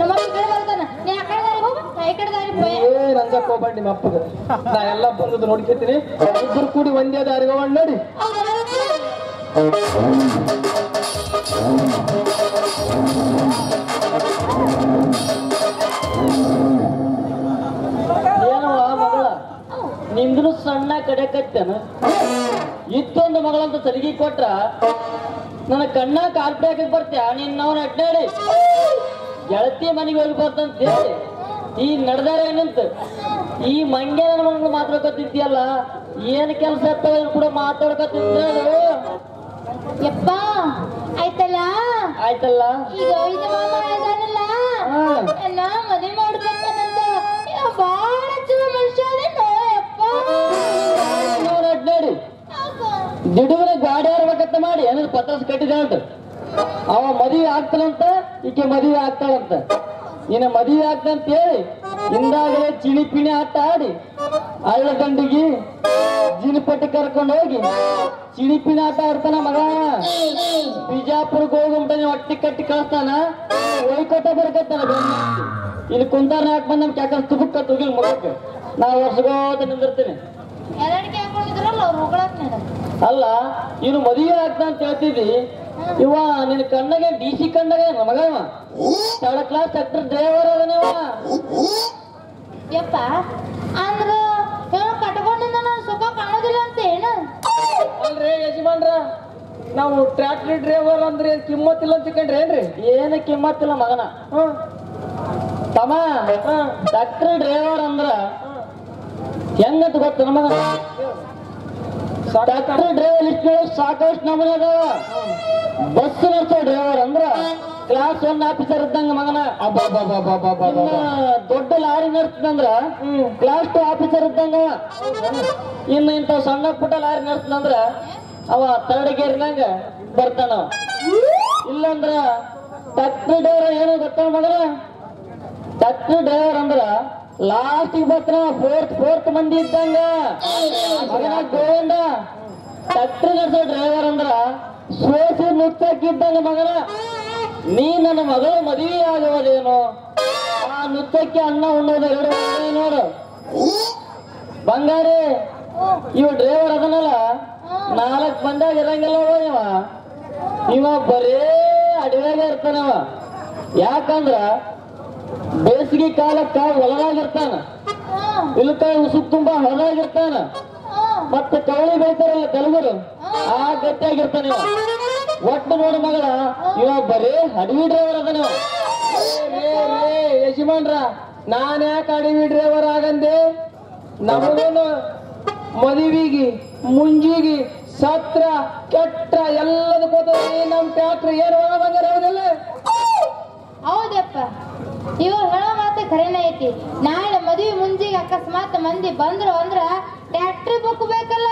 ನಮ್ಮ ಕಡೆ ಬರ್ತಾನ. ನೀ ಆ ಕಡೆ ದಾರಿ ಹೋಗು ನಾ ಈ ಕಡೆ ದಾರಿ ಹೋಯ್ ಏನ್ ಅಂಜಕ್ ಹೋಗ್ಬೇಡಿ ನಿಮ್ಮ ಅಪ್ಪಗ. ನಾ ಎಲ್ಲ ಬಂದದ್ದು ನೋಡ್ಕೊತೀನಿ ಇಬ್ಬರು ಕೂಡಿ ಒಂದೇ ದಾರಿ ಹೋಗೋಣ ನೋಡಿ. ಮಗಳ? ನಿಂದು ಸಣ್ಣ ಇತ್ತೊಂದು ಮಗಳಂತ ಸಲಿಗೆ ಕೊಟ್ರ ನನ್ನ ಕಣ್ಣ ಕಾರ್ಪೇಟಕ್ಕೆ ಬರ್ತೀಯ? ನಿನ್ನವನ ಅಡ್ಡಾಡಿ. ಗೆಳತಿ ಮನೆಗೆ ಹೋಗಿ ಬರ್ತಂತ ಹೇಳಿ ಈ ನಡೆದಾರ ಏನಂತ? ಈ ಮಂಗ್ಯ ನನ್ನ ಮಗಳು ಮಾತಾಡ್ಕೊತಿದ್ಯಲ್ಲ ಏನ್ ಕೆಲಸ ಇರ್ತಾವ ಕೂಡ ಮಾತಾಡ್ಕೊತಿದ್ದ ಯಪ್ಪ ಆಯ್ತಲ್ಲ? ಆಯ್ತಲ್ಲ? ಈಗ ಇದು ಮಾಮ ಇದಾನಲ್ಲ. ಎಲ್ಲ ಮದುವೆ ಮಾಡ್ಬೇಕಂತ ಬಾಳ ಚಲೋ ಮನುಷ್ಯ ಅದೇನೋ ಯಪ್ಪ. ಅಡ್ಡಾಡಿ ದಿಡುವಿನ ಗಾಡಿ ಆಡ್ಬೇಕಂತ ಮಾಡಿ ಏನಾದ್ರು ಪತ್ರ ಕಟ್ಟಿದ ಅಂತ ಅವ ಮದುವೆ ಆಗ್ತಾನಂತ ಈಕೆ ಮದುವೆ ಆಗ್ತಾಳಂತ. ನಿನ್ನ ಮದುವೆ ಆಗ್ತಂತ ಹೇಳಿ ಹಿಂದಾಗಲೇ ಚಿಣಿ ಪಿಣಿ ಆಟ ಆಡಿ ಹಳ್ಳ ಗಂಡಿಗೆ ಜಿನಿಪಟ್ಟಿ ಕರ್ಕೊಂಡು ಹೋಗಿ ಚಿಣಿ ಪಿಣಿ ಆಟ ಆಡ್ತಾನ ಮಗ. ಬಿಜಾಪುರಕ್ಕೆ ಹೋಗುಂಟ ನೀವು ಹೊಟ್ಟಿ ಕಟ್ಟಿ ಕಳಿಸ್ತಾನ ಒಯ್ಕೊಟ್ಟ ಬರ್ಕತ್ತಾನ. ಇಲ್ಲಿ ಕುಂತಾರ ನಾಟ್ ಬಂದ್ ನಮ್ಗೆ ಯಾಕಂದ್ರೆ ತುಬುಕ್ಕ ತುಗಿಲ್ ಮುಗಕ್ಕೆ ನಾ ವರ್ಷಗೋತ ನಿಂದಿರ್ತೀನಿ. ಅಲ್ಲ ಇನ್ನು ಮದುವೆ ಆಗ್ತಾ ಅಂತ ಹೇಳ್ತಿದ್ದಿ ಇವ ನಿನ್ ಕಣ್ಣಗೆ ಡಿ ಸಿ ಕಂಡಗೆ ನಮಗ? Third third class sector driver ಅದನವ ಯಪ್ಪ ಅಂದ್ರ ಇವ್ನು ಕಟ್ಕೊಂಡಿಂದ ನಾನು ಸುಖ ಕಾಣೋದಿಲ್ಲ ಅಂತ ಏನು? ಅಲ್ರಿ ಯಜಮಾನ್ರ ನಾವು ಟ್ರ್ಯಾಕ್ಟರ್ ಡ್ರೈವರ್ ಅಂದ್ರೆ ಕಿಮ್ಮತ್ತಿಲ್ಲ ಅಂತ ಕಂಡ್ರಿ ಏನ್ರಿ? ಏನು ಕಿಮ್ಮತ್ತಿಲ್ಲ ಮಗನ. ತಮ್ಮ ಟ್ರ್ಯಾಕ್ಟರ್ ಡ್ರೈವರ್ ಅಂದ್ರ ಹೆಂಗಂತ ಗೊತ್ತ ಮಗ ಟ್ರ್ಯಾಕ್ಟರ್ ಡ್ರೈವರ್ ಇಷ್ಟು ಸಾಕಷ್ಟು ನಮೂನೆ ಅದಾವ. ಬಸ್ ನಡೆಸೋ ಡ್ರೈವರ್ ಅಂದ್ರ ಕ್ಲಾಸ್ ಒನ್ ಆಫೀಸರ್ ಇದ್ದಂಗ ಮಗನ. ದೊಡ್ಡ ಲಾರಿ ನಡೆಸ್ತಂದ್ರ ಕ್ಲಾಸ್ ಟು ಆಫೀಸರ್ ಇದ್ದಂಗ. ಇನ್ನು ಇಂಥ ಸಣ್ಣ ಪುಟ್ಟ ಲಾರಿ ನಡೆಸ್ತಂದ್ರ ಅವ ತರ್ಡ್ ಗೇರ್ನಾಗ ಬರ್ತಾನ. ಇಲ್ಲಂದ್ರ ಟ್ರಾಕ್ಟರ್ ಡ್ರೈವರ್ ಏನು ಗೊತ್ತ ಮಗನ? ಟ್ರಾಕ್ಟರ್ ಡ್ರೈವರ್ ಅಂದ್ರ ಲಾಸ್ಟಿಗೆ ಬರ್ತಾನ ಫೋರ್ತ್ ಫೋರ್ತ್ ಮಂದಿ ಇದ್ದಂಗ. ಗೋವಿಂದ. ಟ್ಯಾಕ್ಟ್ರಿ ನಡೆಸೋ ಡ್ರೈವರ್ ಅಂದ್ರ ಸೋಸಿ ನುಚ್ಚಕ್ಕಿದ್ದಂಗ ಮಗನ. ನೀ ನನ್ನ ಮಗಳು ಮದುವೆ ಆಗುವುದೇನು ಆ ನುಚ್ಚಕ್ಕೆ ಅನ್ನ ಉಣ್ಣೋದು ಎರಡು ನೋಡು. ಬಂಗಾರಿ, ಇವ ಡ್ರೈವರ್ ಅದನಲ್ಲ. ನಾಲ್ಕು ಬಂದಾಗ ಇರಂಗಿಲ್ಲ ಇವ. ಇವ ಬರೇ ಅಡವ್ಯಾಗ ಇರ್ತಾನವ. ಯಾಕಂದ್ರ ಬೇಸಿಗೆ ಕಾಲಕ್ಕ ಹೊಲದಾಗಿರ್ತಾನ ಇಲ್ಕ ಉಸುಕ್ ತುಂಬಾ ಹೊಲದಾಗಿರ್ತಾನ ಮತ್ತೆ ಕವಳಿ ಬೆಳಿತಾರಲ್ಲ ತೆಲುಗರು ಆ ಗಟ್ಟಿಯಾಗಿರ್ತಾನ ಇವ. ಒಟ್ಟು ನೋಡು ಮಗಳ ಇವ ಬರೀ ಅಡವಿ ಡ್ರೈವರ್ ಅದ ಯಜಮಾನ್ರ ನಾನ್ ಯಾಕೆ ಅಡವಿ ಡ್ರೈವರ್ ಆಗಂದೆ? ನಮಗೇನು ಮದುವಿಗೆ ಮುಂಜಿಗೆ ಸತ್ರ ಕೆಟ್ಟ ಎಲ್ಲದಕ್ಕೂ ನಮ್ ಟ್ಯಾಕ್ಟ್ರಿ ಏನು ಹೋಗ ಬಂಗಾರ ಹೌದಲ್ಲ? ಹೌದಪ್ಪ. ಇವ ಹೇಳೋ ಮಾತು ಖರೇನ ಐತಿ? ನಾಳೆ ಮದುವೆ ಮುಂಜಿಗೆ ಅಕಸ್ಮಾತ್ ಮಂದಿ ಬಂದ್ರು ಅಂದ್ರ ಟ್ಯಾಕ್ಟ್ರಿ ಬುಕ್ ಬೇಕಲ್ಲ?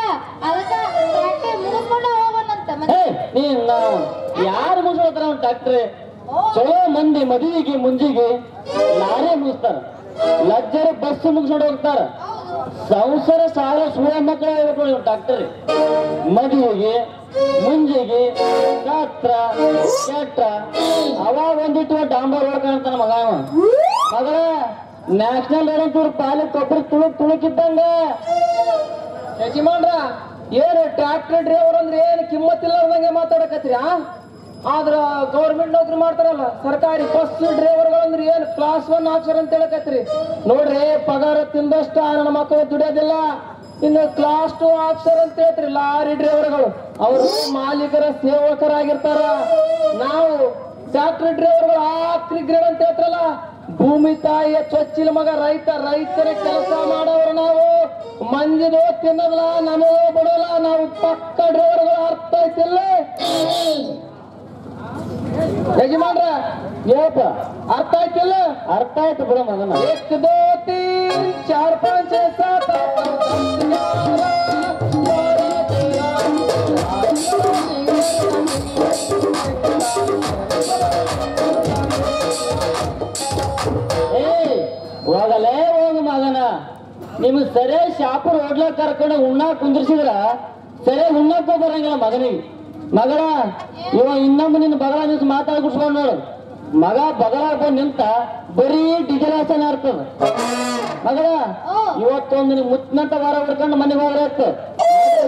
ಅದಕ್ಕ ಟ್ಯಾಕ್ಟ್ರಿ ಮುಗಿಸ್ಕೊಂಡ ಹೋಗೋಣಂತ ಯಾರು ಮುಗಿಸ್ಕೊಳ್ತಾರ ಅವ್ನ ಟ್ಯಾಕ್ಟ್ರಿ? ಚಲೋ ಮಂದಿ ಮದುವೆಗೆ ಮುಂಜಿಗೆ ಲಾರಿ ಮುಗಿಸ್ತಾರ ಲಜ್ಜರ ಬಸ್ ಮುಗಿಸ್ಕೊಂಡು ಹೋಗ್ತಾರ. ಸಂಸಾರ ಸಾಲ ಸುಳ ಮಕ್ಕಳ ಡಾಕ್ಟರ್ ಮದುವೆಗೆ ಮುಂಜಿಗೆ, ಗಾತ್ರ ಕೆಟ್ಟ ಅವಾಗ ಒಂದಿಟ್ಟು ಡಾಂಬರ್ ಹೊಡ್ ಕಾಣ್ತಾನ ಮಗ ಮಗ ನ್ಯಾಷನಲ್ ರೋಡ್ ಅಂತೂರು ಪಾಲಿ ಕೊಬ್ಬರಿ ತುಳುಕ್ ತುಳುಕಿದ್ದಂಗ. ಯಜಮಾನ್ರ, ಏನು ಟ್ರ್ಯಾಕ್ಟರ್ ಡ್ರೈವರ್ ಅಂದ್ರೆ ಏನು ಕಿಮ್ಮತ್ತಿಲ್ಲಾರ್ದಂಗೆ ಮಾತಾಡಕತ್ರಿ ಆ ಆದ್ರ ಗೌರ್ಮೆಂಟ್ ನೌಕರಿ ಮಾಡ್ತಾರಲ್ಲ, ಸರ್ಕಾರಿ ಬಸ್ ಡ್ರೈವರ್ಗಳು ಅಂದ್ರೆ ಏನು ಕ್ಲಾಸ್ ಒನ್ ಆಫೀಸರ್ ಅಂತ ಹೇಳಕತ್ರಿ ನೋಡ್ರಿ, ಪಗಾರ ತಿಂದಷ್ಟ ನನ್ನ ಮಕ್ಕಳು ದುಡಿಯೋದಿಲ್ಲ. ಇನ್ನ ಕ್ಲಾಸ್ ಟು ಆಫೀಸರ್ ಅಂತ ಹೇಳ್ರಿ ಲಾರಿ ಡ್ರೈವರ್ಗಳು ಅವರು ಮಾಲೀಕರ ಸೇವಕರಾಗಿರ್ತಾರ. ನಾವು ಫ್ಯಾಕ್ಟ್ರಿ ಡ್ರೈವರ್ಗಳು ಆಕ್ರಿ ಗ್ರೇಡ್ ಅಂತ ಹೇಳ್ತಾರಲ್ಲ ಭೂಮಿ ತಾಯಿಯ ಚೊಚ್ಚಿಲ ಮಗ ರೈತ ರೈತರ ಕೆಲಸ ಮಾಡೋರು ನಾವು. ಮಂಜಿನ ತಿನ್ನಲ್ಲ ನಮಗೂ ಬಿಡೋಲ್ಲ ನಾವು ಪಕ್ಕ ಡ್ರೈವರ್ಗಳು ಅರ್ಥ ಐತಿಲ್ಲ ಯಜಮಾನ್ರ ಏಪ ಅರ್ಥ ಆಯ್ತಿಲ್ಲ ಅರ್ಥ ಆಯ್ತು ಬಿಡಮ್ಮ ಅದನ್ನ. ಎಷ್ಟು ದೋತಿ चार पाँच छह सात आठ नौ, दस, ग्यारह, बारह, तेरह, ಏ ಹೋಗಲೇ ಹೋಗು ಮಗನ ನಿಮ್ಗೆ ಸರಿಯಾಗಿ ಶಾಪುರ್ ಹೋಡ್ಲಾಕ್ ಕರ್ಕೊಂಡು ಉಣ್ಣಾಕ್ ಕುಂದ್ರಿಸಿದ್ರ ಸರಿಯಾಗಿ ಉಣ್ಣಾಕ ಬರಂಗಿಲ್ಲ ಮಗನಿಗೆ ಮಗಳ ಇವ ಇನ್ನೊಮ್ಮೆ ನಿನ್ನ ಬಗಳ ನಿಲ್ಸಿ ಮಾತಾಡ್ಬಿಡ್ಸ್ಕೊಂಡು ನೋಡು ಮಗ ಬದಲಾಗ ಬಂದ್ ನಿಂತ ಬರೀ ಡಿಜಲ್ ಆಸನ ಇರ್ತದ. ಮಗಳ. ಇವತ್ತೊಂದು ನೀವು ಮುತ್ತಿನಂತ ವಾರ ಹುಡ್ಕೊಂಡು ಮನೆಗೆ ಹೋಗ್ರೆ ಆಯ್ತು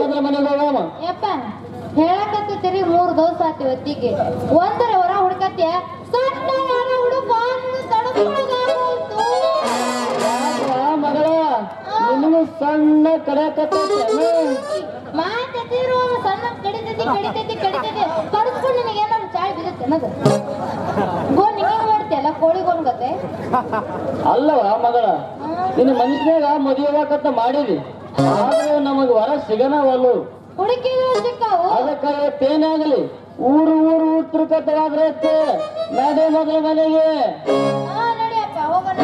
ಮೊದಲ ಮನೆಗೆ ಹೋಗಮ್ಮ. ಯಪ್ಪ ಹೇಳಕತ್ತೀರಿ ಮೂರು ದಿವಸ ಆತಿ ಹೊತ್ತಿಗೆ ಒಂದರ ಹೊರ ಹುಡ್ಕತ್ಯ ಸಣ್ಣ ಹುಡುಕ ಯಾಕ್ವಾ ಮಗಳ? ನಿನ್ನ ಸಣ್ಣ ಕಡೆ ಮಾತಿರೋ ಸಣ್ಣ ಕಡಿತೈತಿ ಕಡಿತೈತಿ ಕಡಿತೈತಿ. ಕಡಿಸ್ಕೊಂಡು ನಿನಗೆ ಏನಾದ್ರು ಚಾಯ್ ಬಿಡುತ್ತೆ ಅನ್ನೋದು. ಗೋ ನಿಂಗೆ ಮಾಡ್ತೀಯಲ್ಲ ಕೋಳಿ ಅಲ್ಲವ ಮಗಳ ನಿನ್ನ ಮನುಷ್ಯನಾಗ ಮದುವೆ ಆಗಕಂತ ಮಾಡಿದಿ. ಆದ್ರೂ ನಮಗ್ ವರ ಸಿಗನವಲ್ಲು. ಹುಡುಕಿದ್ರು ಸಿಕ್ಕಾವು? ಅದಕ್ಕೆ ತೇನಾಗಲಿ ಊರು ಊರು ಉತ್ತರಕತ್ತವಾದ್ರೆ ನಡೆ ಮಗಳ ಮನೆಗೆ. ಹೋಗೋಣ.